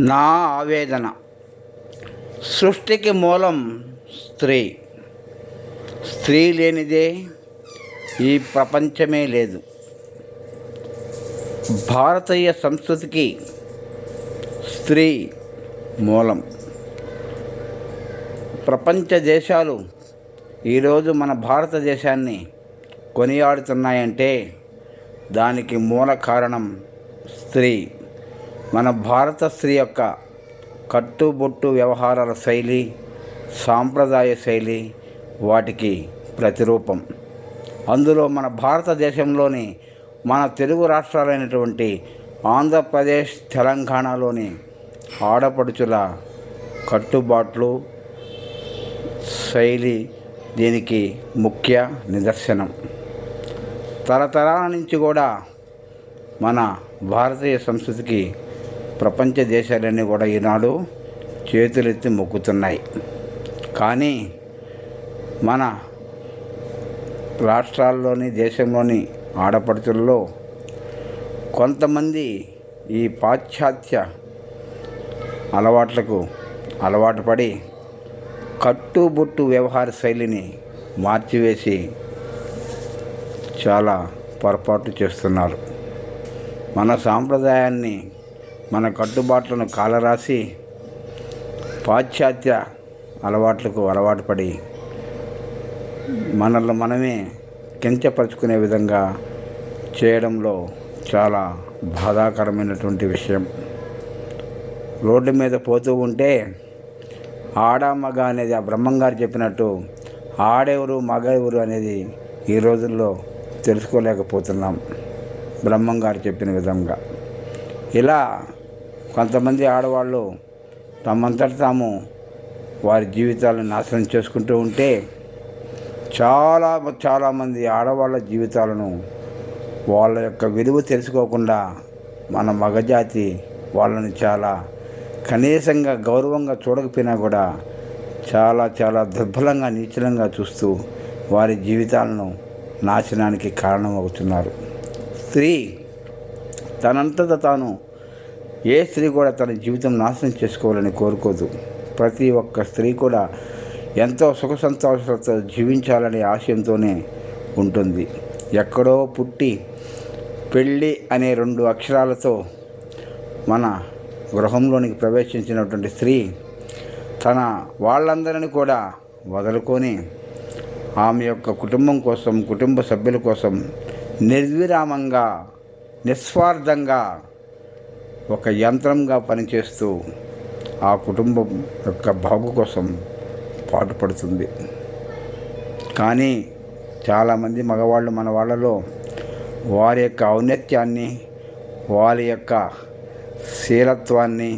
నా ఆవేదన. సృష్టికి మూలం స్త్రీ. స్త్రీ లేనిదే ఈ ప్రపంచమే లేదు. భారతీయ సంస్కృతికి స్త్రీ మూలం. ప్రపంచ దేశాలు ఈరోజు మన భారతదేశాన్ని కొనియాడుతున్నాయంటే దానికి మూల కారణం స్త్రీ. మన భారత స్త్రీ యొక్క కట్టుబొట్టు వ్యవహారాల శైలి సాంప్రదాయ శైలి వాటికి ప్రతిరూపం. అందులో మన భారతదేశంలోని మన తెలుగు రాష్ట్రాలైనటువంటి ఆంధ్రప్రదేశ్ తెలంగాణలోని ఆడపడుచుల కట్టుబాట్లు శైలి దీనికి ముఖ్య నిదర్శనం. తరతరాల నుంచి కూడా మన భారతీయ సంస్కృతికి ప్రపంచ దేశాలన్నీ కూడా ఈనాడు చేతులెత్తి మొక్కుతున్నాయి. కానీ మన రాష్ట్రాల్లోని దేశంలోని ఆడపడుచుల్లో కొంతమంది ఈ పాశ్చాత్య అలవాట్లకు అలవాటు పడి కట్టుబొట్టు వ్యవహార శైలిని మార్చివేసి చాలా పొరపాటు చేస్తున్నారు. మన సాంప్రదాయాన్ని మన కట్టుబాట్లను కాలరాసి పాశ్చాత్య అలవాట్లకు అలవాటు పడి మనల్ని మనమే కించపరుచుకునే విధంగా చేయడంలో చాలా బాధాకరమైనటువంటి విషయం. రోడ్డు మీద పోతూ ఉంటే ఆడ మగ అనేది ఆ బ్రహ్మంగారు చెప్పినట్టు ఆడెవరు మగ ఎవరు అనేది ఈ రోజుల్లో తెలుసుకోలేకపోతున్నాం బ్రహ్మంగారు చెప్పిన విధంగా. ఇలా కొంతమంది ఆడవాళ్ళు తమంతట తాము వారి జీవితాలను నాశనం చేసుకుంటూ ఉంటే చాలా చాలామంది ఆడవాళ్ళ జీవితాలను వాళ్ళ యొక్క విలువ తెలుసుకోకుండా మన మగజాతి వాళ్ళని చాలా కనీసంగా గౌరవంగా చూడకపోయినా కూడా చాలా చాలా దుర్బలంగా నీచలంగా చూస్తూ వారి జీవితాలను నాశనానికి కారణమవుతున్నారు. స్త్రీ తనంతట తాను ఏ స్త్రీ కూడా తన జీవితం నాశనం చేసుకోవాలని కోరుకోదు. ప్రతి ఒక్క స్త్రీ కూడా ఎంతో సుఖ సంతోషాలతో జీవించాలనే ఆశయంతోనే ఉంటుంది. ఎక్కడో పుట్టి పెళ్ళి అనే రెండు అక్షరాలతో మన గృహంలోనికి ప్రవేశించినటువంటి స్త్రీ తన వాళ్ళందరిని కూడా వదులుకొని ఆమె యొక్క కుటుంబం కోసం కుటుంబ సభ్యుల కోసం నిర్విరామంగా నిస్వార్థంగా ఒక యంత్రంగా పనిచేస్తూ ఆ కుటుంబం యొక్క బాగు కోసం పాటుపడుతుంది. కానీ చాలామంది మగవాళ్ళు మన వాళ్ళలో వారి యొక్క ఔన్నత్యాన్ని వారి యొక్క శీలత్వాన్ని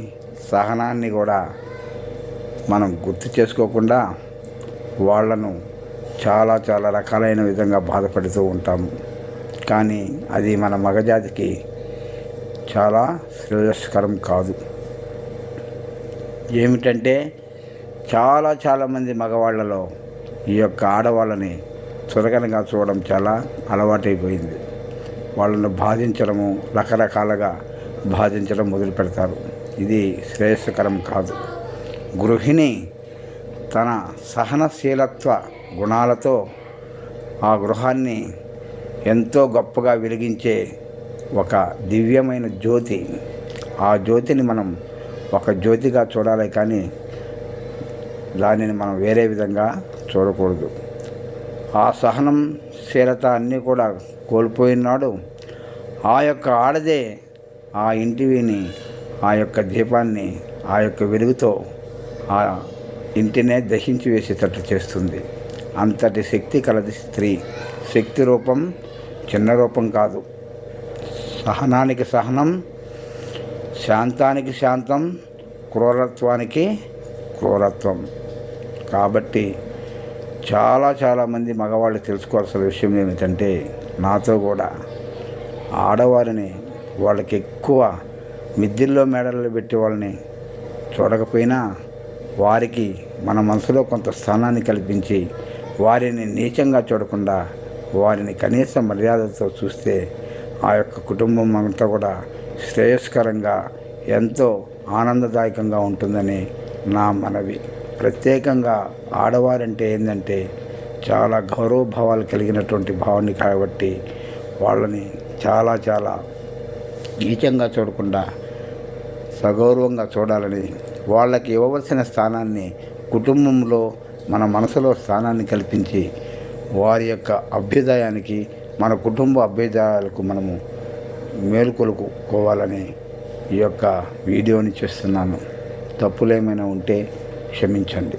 సహనాన్ని కూడా మనం గుర్తు చేసుకోకుండా వాళ్ళను చాలా చాలా రకాలైన విధంగా బాధపడుతూ ఉంటాము. కానీ అది మన మగజాతికి చాలా శ్రేయస్కరం కాదు. ఏమిటంటే చాలా చాలామంది మగవాళ్ళలో ఈ యొక్క ఆడవాళ్ళని చురకనగా చూడడం చాలా అలవాటైపోయింది. వాళ్ళను బాధించడము రకరకాలుగా బాధించడం మొదలు పెడతారు. ఇది శ్రేయస్కరం కాదు. గృహిణి తన సహనశీలత్వ గుణాలతో ఆ గృహాన్ని ఎంతో గొప్పగా వెలిగించే ఒక దివ్యమైన జ్యోతి. ఆ జ్యోతిని మనం ఒక జ్యోతిగా చూడాలి కానీ దానిని మనం వేరే విధంగా చూడకూడదు. ఆ సహనం శీలత అన్నీ కూడా కోల్పోయినాడు. ఆ యొక్క ఆడదే ఆ ఇంటివిని ఆ యొక్క దీపాన్ని ఆ యొక్క వెలుగుతో ఆ ఇంటినే దహించి వేసేటట్టు చేస్తుంది. అంతటి శక్తి కలది స్త్రీ. శక్తి రూపం చిన్న రూపం కాదు. సహనానికి సహనం శాంతానికి శాంతం క్రూరత్వానికి క్రూరత్వం. కాబట్టి చాలా చాలామంది మగవాళ్ళు తెలుసుకోవాల్సిన విషయం ఏమిటంటే నాతో కూడా ఆడవారిని వాళ్ళకి ఎక్కువ మిద్దిల్లో మేడలు పెట్టి వాళ్ళని చూడకపోయినా వారికి మన మనసులో కొంత స్థానాన్ని కల్పించి వారిని నీచంగా చూడకుండా వారిని కనీస మర్యాదతో చూస్తే ఆ యొక్క కుటుంబం అంతా కూడా శ్రేయస్కరంగా ఎంతో ఆనందదాయకంగా ఉంటుందని నా మనవి. ప్రత్యేకంగా ఆడవారంటే ఏంటంటే చాలా గౌరవభావాలు కలిగినటువంటి భావాన్ని కాబట్టి వాళ్ళని చాలా చాలా నీచంగా చూడకుండా సగౌరవంగా చూడాలని వాళ్ళకి ఇవ్వవలసిన స్థానాన్ని కుటుంబంలో మన మనసులో స్థానాన్ని కల్పించి వారి యొక్క అభ్యుదయానికి మన కుటుంబ అభ్యుదాయాలకు మనము మేలుకొలుకోవాలని ఈ యొక్క వీడియోని చేస్తున్నాను. తప్పులేమైనా ఉంటే క్షమించండి.